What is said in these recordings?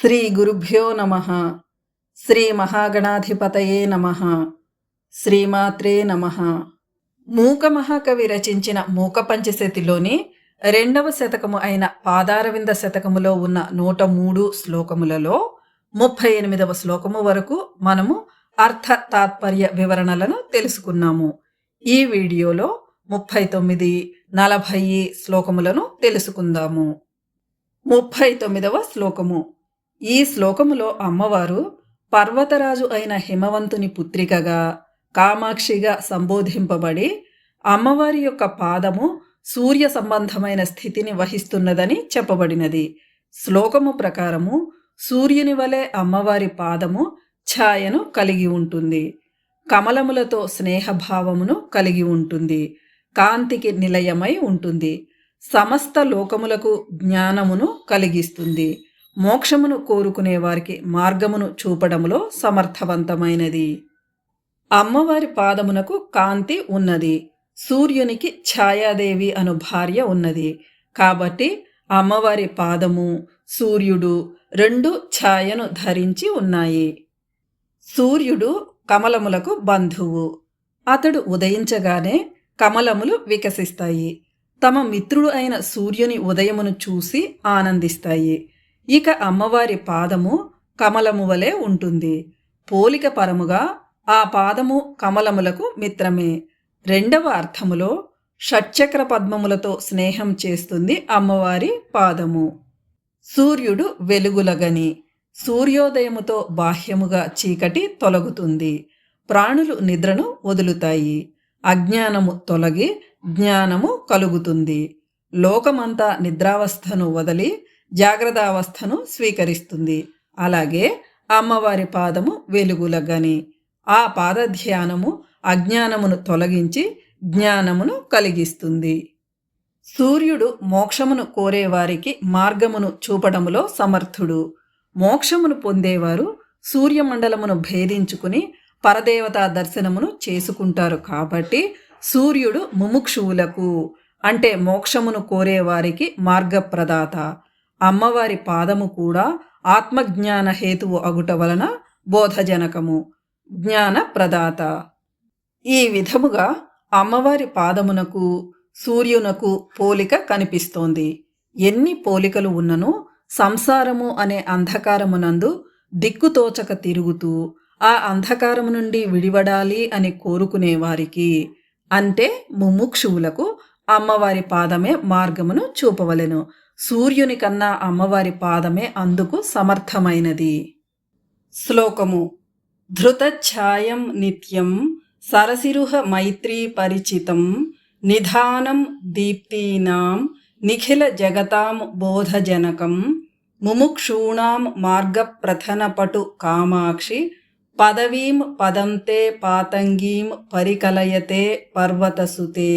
శ్రీ గురుభ్యో నమ. శ్రీ మహాగణాధిపతయే నమ. శ్రీమాత్రే నమ. మూక మహాకవి రచించిన మూక పంచశతిలోని రెండవ శతకము అయిన పాదారవింద శతకములో ఉన్న నూట మూడు శ్లోకములలో ముప్పై ఎనిమిదవ శ్లోకము వరకు మనము అర్థ తాత్పర్య వివరణలను తెలుసుకున్నాము. ఈ వీడియోలో ముప్పై తొమ్మిది నలభై శ్లోకములను తెలుసుకుందాము. ముప్పై తొమ్మిదవ శ్లోకము. ఈ శ్లోకములో అమ్మవారు పర్వతరాజు అయిన హిమవంతుని పుత్రికగా కామాక్షిగా సంబోధింపబడి అమ్మవారి యొక్క పాదము సూర్య సంబంధమైన స్థితిని వహిస్తున్నదని చెప్పబడినది. శ్లోకము ప్రకారము సూర్యుని వలె అమ్మవారి పాదము ఛాయను కలిగి ఉంటుంది. కమలములతో స్నేహభావమును కలిగి ఉంటుంది. కాంతికి నిలయమై ఉంటుంది. సమస్త లోకములకు జ్ఞానమును కలిగిస్తుంది. మోక్షమును కోరుకునే వారికి మార్గమును చూపడములో సమర్థవంతమైనది. అమ్మవారి పాదమునకు కాంతి ఉన్నది. సూర్యునికి ఛాయాదేవి అను భార్య ఉన్నది. కాబట్టి అమ్మవారి పాదము సూర్యుడు రెండు ఛాయను ధరించి ఉన్నాయి. సూర్యుడు కమలములకు బంధువు. అతడు ఉదయించగానే కమలములు వికసిస్తాయి. తమ మిత్రుడు అయిన సూర్యుని ఉదయమును చూసి ఆనందిస్తాయి. ఇక అమ్మవారి పాదము కమలము వలె ఉంటుంది. పోలిక పరముగా ఆ పాదము కమలములకు మిత్రమే. రెండవ అర్థములో షట్చక్ర పద్మములతో స్నేహం చేస్తుంది అమ్మవారి పాదము. సూర్యుడు వెలుగులగని సూర్యోదయముతో బాహ్యముగా చీకటి తొలగుతుంది. ప్రాణులు నిద్రను వదులుతాయి. అజ్ఞానము తొలగి జ్ఞానము కలుగుతుంది. లోకమంతా నిద్రావస్థను వదిలి జాగ్రత్తావస్థను స్వీకరిస్తుంది. అలాగే అమ్మవారి పాదము వెలుగులగని ఆ పాదధ్యానము అజ్ఞానమును తొలగించి జ్ఞానమును కలిగిస్తుంది. సూర్యుడు మోక్షమును కోరేవారికి మార్గమును చూపడములో సమర్థుడు. మోక్షమును పొందేవారు సూర్యమండలమును భేదించుకుని పరదేవతా దర్శనమును చేసుకుంటారు కాబట్టి సూర్యుడు ముముక్షువులకు అంటే మోక్షమును కోరేవారికి మార్గప్రదాత. అమ్మవారి పాదము కూడా ఆత్మజ్ఞాన హేతువు అగుట వలన బోధజనకము. జ్ఞాన ప్రదాత. ఈ విధముగా అమ్మవారి పాదమునకు సూర్యునకు పోలిక కనిపిస్తోంది. ఎన్ని పోలికలు ఉన్ననూ సంసారము అనే అంధకారమునందు దిక్కుతోచక తిరుగుతూ ఆ అంధకారము నుండి విడివడాలి అని కోరుకునేవారికి అంటే ముముక్షువులకు అమ్మవారి పాదమే మార్గమును చూపవలెను. సూర్యుని కన్నా అమ్మవారి పాదమే అందుకు సమర్థమైనది. శ్లోకము. ధృతఛాయం నిత్యం సరసిరుహ మైత్రీ పరిచితం నిధానం దీప్తీనాం నిఖిల జగతాం బోధజనకం ముముక్షూణాం మార్గప్రథనపటు కామాక్షి పదవీం పదంతే పాతంగీం పరికలయతే పర్వతసుతే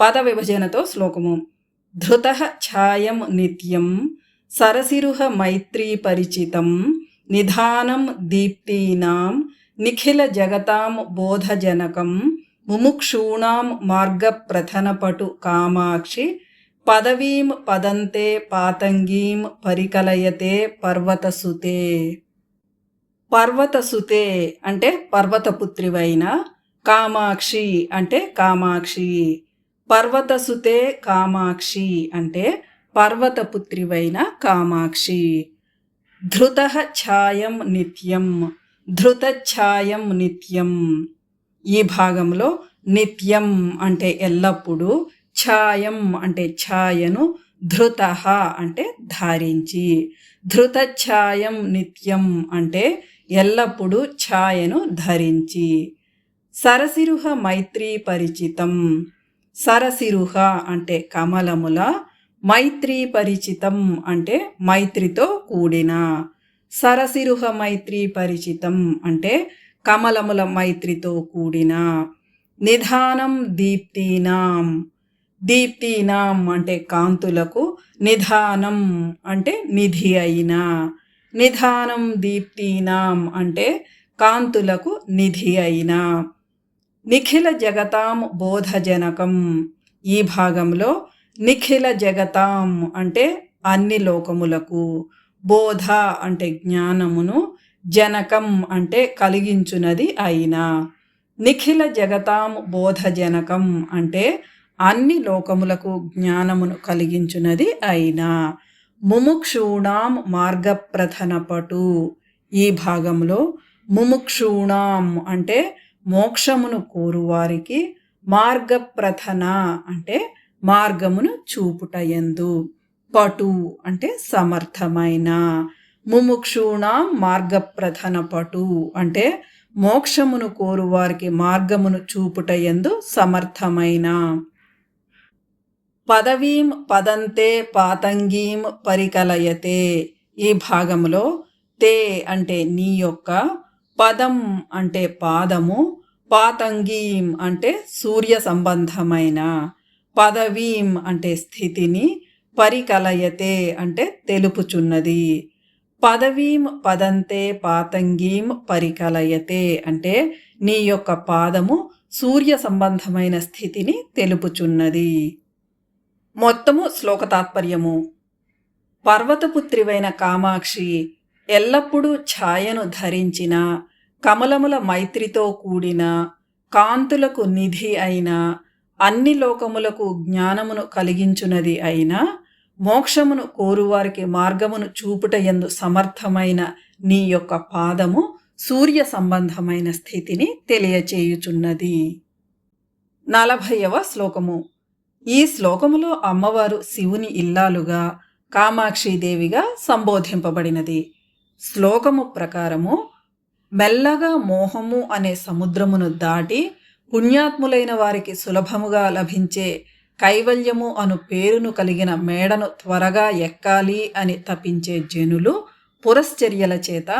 పద విభజనతో శ్లోకము. ధృత ఛాయం నిత్యం సరసిరుహ మైత్రీ పరిచితం నిధానం దీప్తీనాం నిఖిల జగతాం బోధజనకం ముముక్షూణాం మార్గప్రథనపటు కామాక్షి పదవీం పదంతే పాతంగీం పరికలయతే పర్వతసుతే. పర్వతసుతే అంటే పర్వతపుత్రివైన కామాక్షి అంటే కామాక్షి. పర్వతసుతే కామాక్షి అంటే పర్వతపుత్రివైన కామాక్షి. ధృత ఛాయం నిత్యం ధృత ఛాయం నిత్యం. ఈ భాగంలో నిత్యం అంటే ఎల్లప్పుడూ ఛాయం అంటే ఛాయను ధృత అంటే ధారించి. ధృత ఛాయం నిత్యం అంటే ఎల్లప్పుడూ ఛాయను ధరించి. సరసిరుహ మైత్రీ పరిచితం. సరసిరుహ అంటే కమలముల మైత్రీ పరిచితం అంటే మైత్రితో కూడిన. సరసిరుహ మైత్రీ పరిచితం అంటే కమలముల మైత్రితో కూడిన. నిధానం దీప్తీనాం. దీప్తీనాం అంటే కాంతులకు నిధానం అంటే నిధి అయిన. నిధానం దీప్తీనాం అంటే కాంతులకు నిధి అయిన. నిఖిల జగతాం బోధజనకం. ఈ భాగంలో నిఖిల జగతాం అంటే అన్ని లోకములకు. బోధ అంటే జ్ఞానమును జనకం అంటే కలిగించునది అయినా. నిఖిల జగతాం బోధజనకం అంటే అన్ని లోకములకు జ్ఞానమును కలిగించునది అయినా. ముముక్షూణాం మార్గప్రథనపటు. ఈ భాగంలో ముముక్షూణాం అంటే మోక్షమును కోరువారికి మార్గప్రథన అంటే మార్గమును చూపుటయందు పటు అంటే సమర్థమైన. ముముక్షూణాం మార్గప్రథన పటు అంటే మోక్షమును కోరువారికి మార్గమును చూపుటయందు సమర్థమైన. పదవీం పదంతే పాతంగీం పరికలయతే. ఈ భాగంలో తే అంటే నీ యొక్క పదం అంటే పాదము పాతంగీం అంటే సూర్య సంబంధమైన పదవీం అంటే స్థితిని పరికలయతే అంటే తెలుపుచున్నది. పదవీం పదంతే పాతంగీం పరికలయతే అంటే నీ యొక్క పాదము సూర్య సంబంధమైన స్థితిని తెలుపుచున్నది. మొత్తము శ్లోక తాత్పర్యము. పర్వతపుత్రివైన కామాక్షి ఎల్లప్పుడూ ఛాయను ధరించిన కమలముల మైత్రితో కూడిన కాంతులకు నిధి అయిన అన్ని లోకములకు జ్ఞానమును కలిగించునది అయినా మోక్షమును కోరువారికి మార్గమును చూపుట ఎందు సమర్థమైన నీ యొక్క పాదము సూర్య సంబంధమైన స్థితిని తెలియచేయుచున్నది. నలభైవ శ్లోకము. ఈ శ్లోకములో అమ్మవారు శివుని ఇల్లాలుగా కామాక్షిదేవిగా సంబోధింపబడినది. శ్లోకము ప్రకారము మెల్లగా మోహము అనే సముద్రమును దాటి పుణ్యాత్ములైన వారికి సులభముగా లభించే కైవల్యము అను పేరును కలిగిన మేడను త్వరగా ఎక్కాలి అని తపించే జనులు పురశ్చర్యల చేత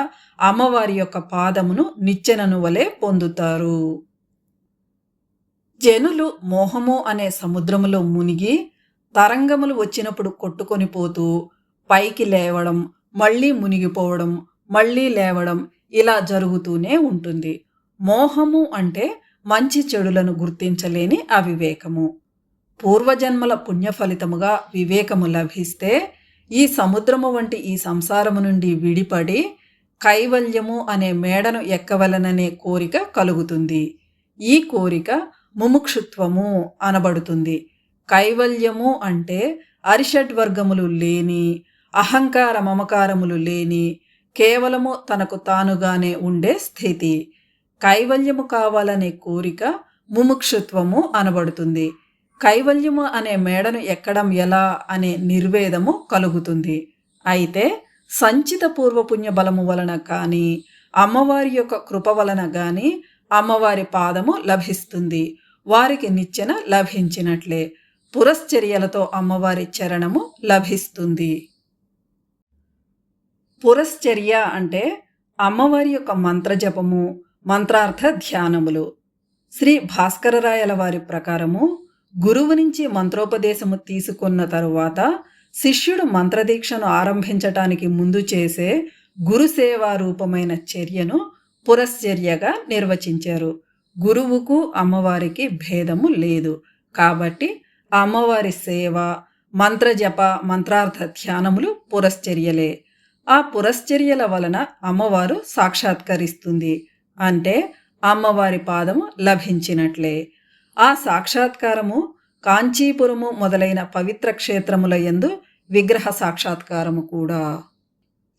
అమ్మవారి యొక్క పాదమును నిచ్చెనను వలె పొందుతారు. జనులు మోహము అనే సముద్రములో మునిగి తరంగములు వచ్చినప్పుడు కొట్టుకొని పోతూ పైకి లేవడం మళ్ళీ మునిగిపోవడం మళ్ళీ లేవడం ఇలా జరుగుతూనే ఉంటుంది. మోహము అంటే మంచి చెడులను గుర్తించలేని అవివేకము. పూర్వజన్మల పుణ్యఫలితముగా వివేకము లభిస్తే ఈ సముద్రము వంటి ఈ సంసారము నుండి విడిపడి కైవల్యము అనే మేడను ఎక్కవలననే కోరిక కలుగుతుంది. ఈ కోరిక ముముక్షుత్వము అనబడుతుంది. కైవల్యము అంటే అరిషడ్వర్గములు లేని అహంకార మమకారములు లేని కేవలము తనకు తానుగానే ఉండే స్థితి. కైవల్యము కావాలనే కోరిక ముముక్షుత్వము అనబడుతుంది. కైవల్యము అనే మేడను ఎక్కడం ఎలా అనే నిర్వేదము కలుగుతుంది. అయితే సంచిత పూర్వపుణ్య బలము వలన కానీ అమ్మవారి యొక్క కృప వలన కానీ అమ్మవారి పాదము లభిస్తుంది. వారికి నిచ్చెన లభించినట్లే. పురశ్చర్యలతో అమ్మవారి చరణము లభిస్తుంది. పురశ్చర్య అంటే అమ్మవారి యొక్క మంత్రజపము మంత్రార్థ ధ్యానములు. శ్రీ భాస్కరరాయల వారి ప్రకారము గురువు నుంచి మంత్రోపదేశము తీసుకున్న తరువాత శిష్యుడు మంత్రదీక్షను ఆరంభించటానికి ముందు చేసే గురుసేవా రూపమైన చర్యను పురశ్చర్యగా నిర్వచించారు. గురువుకు అమ్మవారికి భేదము లేదు. కాబట్టి అమ్మవారి సేవ మంత్రజప మంత్రార్థ ధ్యానములు పురశ్చర్యలే. ఆ పురశ్చర్యల వలన అమ్మవారు సాక్షాత్కరిస్తుంది. అంటే అమ్మవారి పాదము లభించినట్లే. ఆ సాక్షాత్కారము కాంచీపురము మొదలైన పవిత్ర క్షేత్రముల యందు విగ్రహ సాక్షాత్కారము కూడా.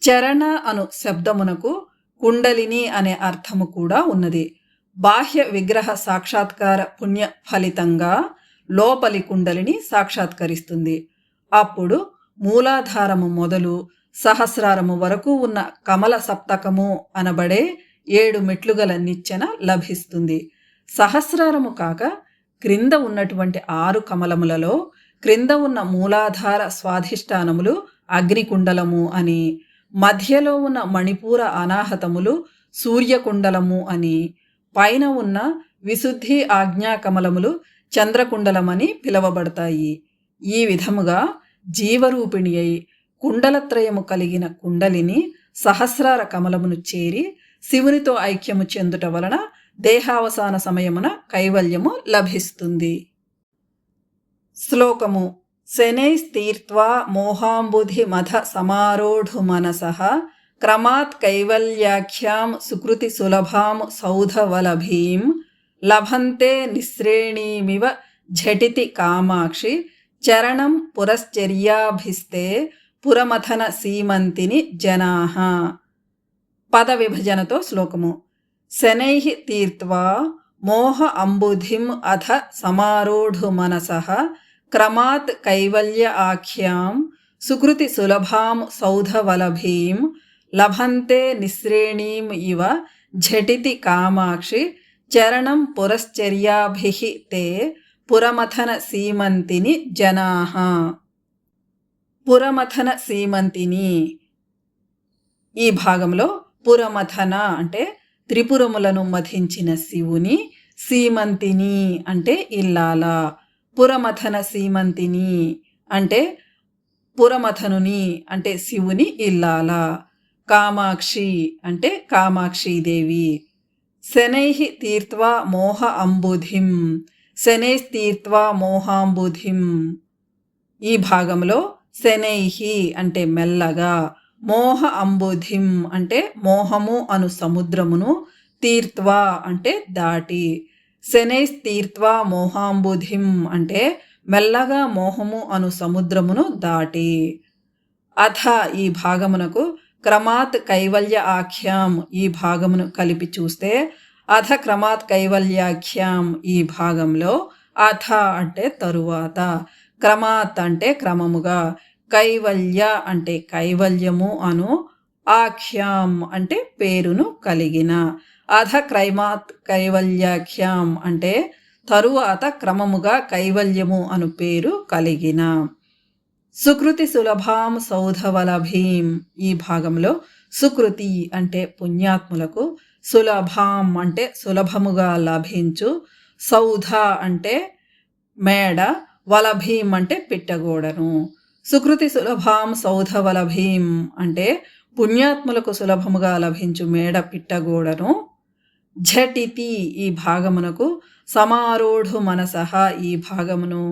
చరణ అను శబ్దమునకు కుండలిని అనే అర్థము కూడా ఉన్నది. బాహ్య విగ్రహ సాక్షాత్కార పుణ్య ఫలితంగా లోపలి కుండలిని సాక్షాత్కరిస్తుంది. అప్పుడు మూలాధారము మొదలు సహస్రారము వరకు ఉన్న కమల సప్తకము అనబడే ఏడు మెట్లుగల నిచ్చెన లభిస్తుంది. సహస్రారము కాక క్రింద ఉన్నటువంటి ఆరు కమలములలో క్రింద ఉన్న మూలాధార స్వాధిష్టానములు అగ్నికుండలము అని మధ్యలో ఉన్న మణిపూర అనాహతములు సూర్యకుండలము అని పైన ఉన్న విశుద్ధి ఆజ్ఞాకమలములు చంద్రకుండలమని పిలువబడతాయి. ఈ విధముగా జీవరూపిణి అయి కుండలత్రయము కలిగిన కుండలిని సహస్రార కమలమును చేరి శివునితో ఐక్యము చెందుట వలన దేహావసాన సమయమున కైవల్యము లభిస్తుంది. శ్లోకము. శనైస్తీర్త్వా సమారోఢు మనస క్రమాత్ కైవల్యాఖ్యాం సుకృతి సులభాం సౌధవలభీం లభంతే నిశ్రేణీమివ ఝటితి కామాక్షి చరణం పురశ్చర్యాభిస్తే పురమథన సీమంతిని జనాహ పద విభజనతో శ్లోకము. శనై తీర్త్వా మోహ అంబుధిం అథ సమారోఢు మనస. క్రమాత్ కైవల్య ఆఖ్యాం సుకృతి సులభాం సౌధవలభీం లభంతే నిశ్రేణీం ఇవ ఝటితి కామాక్షి చరణం పురశ్చర్యాభి తే పురమథన సీమంతిని జనాః. పురమథన సీమంతిని. ఈ భాగంలో పురమథన అంటే త్రిపురములను మధించిన శివుని సీమంతిని అంటే ఇల్లాల. పురమథన సీమంతిని అంటే పురమథనుని అంటే శివుని ఇల్లాల. కామాక్షి అంటే కామాక్షీదేవి. శనై తీర్త్వా మోహ అంబుధిం. శనైస్తీర్త్వా మోహాంబుధిం. ఈ భాగంలో శనైహి అంటే మెల్లగా మోహ అంబుధిం అంటే మోహము అను సముద్రమును తీర్త్వా అంటే దాటి శనైస్తీర్త్వా మోహాంబుధిం అంటే మెల్లగా మోహము అను సముద్రమును దాటి. అథ ఈ భాగమునకు క్రమాత్ కైవల్య ఆఖ్యాం ఈ భాగమును కలిపి చూస్తే అథ క్రమాత్ కైవల్యాఖ్యాం ఈ భాగంలో అథ అంటే తరువాత. క్రమాత్ అంటే క్రమముగా కైవల్య అంటే కైవల్యము అను ఆఖ్యాం అంటే పేరును కలిగిన. అధ క్రైమాత్ కైవల్యాఖ్యాం అంటే తరువాత క్రమముగా కైవల్యము అను పేరు కలిగిన. సుకృతి సులభాం సౌధవలభీం ఈ భాగంలో సుకృతి అంటే పుణ్యాత్ములకు సులభాం అంటే సులభముగా లభించు సౌధ అంటే మేడ వలభీం అంటే పిట్టగోడను సుకృతి సులభాం సౌధవలభీం అంటే పుణ్యాత్ములకు సులభముగా లభించు మేడ పిట్టగోడను ఝటితి ఈ భాగమునకు సమారూఢు మనసహ ఈ భాగమును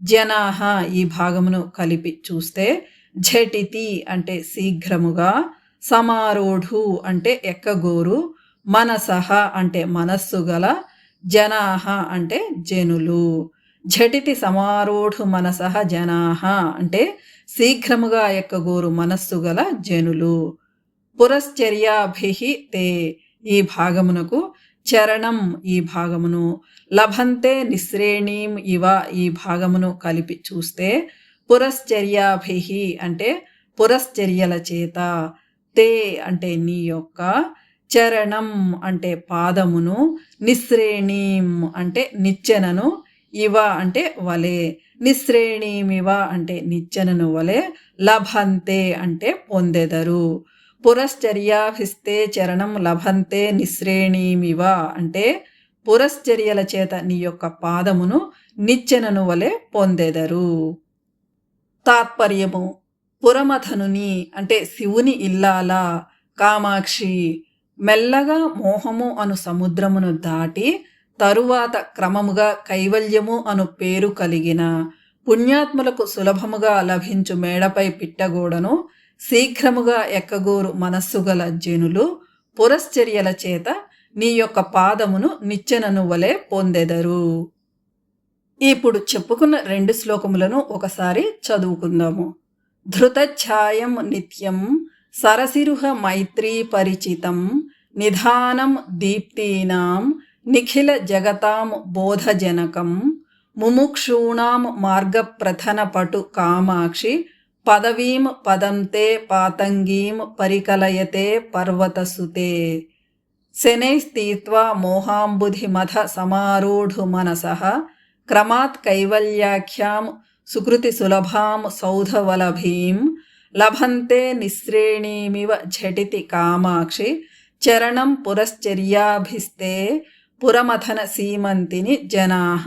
జనాహ ఈ భాగమును కలిపి చూస్తే ఝటితి అంటే శీఘ్రముగా సమారోఢు అంటే ఎక్కగోరు మనసహ అంటే మనస్సు గల జనాహ అంటే జనులు. ఝటితి సమారోఢు మనసహ జనాహ అంటే శీఘ్రముగా ఎక్కగోరు మనస్సు గల జనులు. పురశ్చర్యాభి తే ఈ భాగమునకు చరణం ఈ భాగమును. లభంతే నిశ్రేణీం ఇవ ఈ భాగమును కలిపి చూస్తే పురశ్చర్యాభి అంటే పురశ్చర్యల చేత. తే అంటే నీ యొక్క చరణం అంటే పాదమును నిశ్రేణీం అంటే నిచ్చెనను ఇవ అంటే వలే నిశ్రేణీమివ అంటే నిచ్చెనను వలె లభంతే అంటే పొందెదరు. పురశ్చర్యాభిస్తే చరణం లభంతే నిశ్రేణీమివ అంటే పురశ్చర్యల చేత నీ యొక్క పాదమును నిచ్చెనను వలె పొందెదరు. తాత్పర్యము పురమథనుని అంటే శివుని ఇల్లాల కామాక్షి మెల్లగా మోహము అను సముద్రమును దాటి తరువాత క్రమముగా కైవల్యము అను పేరు కలిగిన పుణ్యాత్ములకు సులభముగా లభించు మేడపై పిట్టగోడను శీఘ్రముగా ఎక్కగోరు మనస్సు గల జనులు పురశ్చర్యల చేత నీ యొక్క పాదమును నిచ్చెనను వలె పొందెదరు. ఇప్పుడు చెప్పుకున్న రెండు శ్లోకములను ఒకసారి చదువుకుందాము. ధృతఛాయం నిత్యం సరసిరుహ మైత్రీ పరిచితం నిధానం దీప్తీనాం నిఖిల జగతాం బోధజనకం ముముక్షూణాం మార్గప్రథనపటు కామాక్షి పదవీం పదంతే పాతంగీం పరికలయతే పర్వతసుతే. శనైస్తీత్వా మోహాంబుధిమథ సమారూఢు మనస క్రమాత్ కైవల్యాఖ్యాం సుకృతి సులభాం సౌధవలభీం లభంతే నిశ్రేణీమివ ఝటితి కామాక్షి చరణం పురశ్చర్యాభిస్తే పురమథన సీమంతిని జనాహ.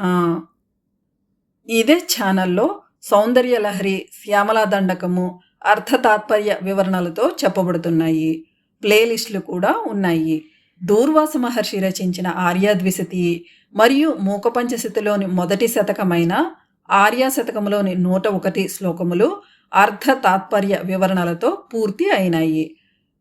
ఇదే ఛానల్లో సౌందర్యలహరి శ్యామలాదండకము అర్థతాత్పర్య వివరణలతో చెప్పబడుతున్నాయి. ప్లేలిస్టులు కూడా ఉన్నాయి. దూర్వాస మహర్షి రచించిన ఆర్యాద్విశతి మరియు మూకపంచశతిలోని మొదటి శతకమైన ఆర్యాశతకంలోని నూట ఒకటి శ్లోకములు అర్ధ తాత్పర్య వివరణలతో పూర్తి అయినాయి.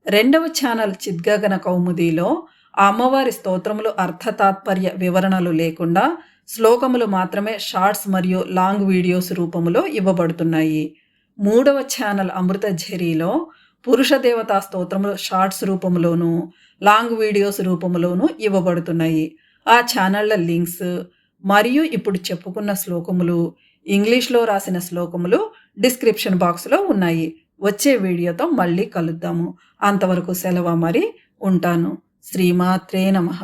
రెండవ ఛానల్ చిద్గగన కౌముదిలో ఆ అమ్మవారి స్తోత్రములు అర్థ తాత్పర్య వివరణలు లేకుండా శ్లోకములు మాత్రమే షార్ట్స్ మరియు లాంగ్ వీడియోస్ రూపములో ఇవ్వబడుతున్నాయి. మూడవ ఛానల్ అమృత ఝరీలో పురుష దేవతా స్తోత్రములు షార్ట్స్ రూపంలోనూ లాంగ్ వీడియోస్ రూపంలోనూ ఇవ్వబడుతున్నాయి. ఆ ఛానళ్ళ లింక్స్ మరియు ఇప్పుడు చెప్పుకున్న శ్లోకములు ఇంగ్లీష్లో రాసిన శ్లోకములు డిస్క్రిప్షన్ బాక్స్లో ఉన్నాయి. వచ్చే వీడియోతో మళ్ళీ కలుద్దాము. అంతవరకు సెలవు మరి ఉంటాను. శ్రీమాత్రే నమః.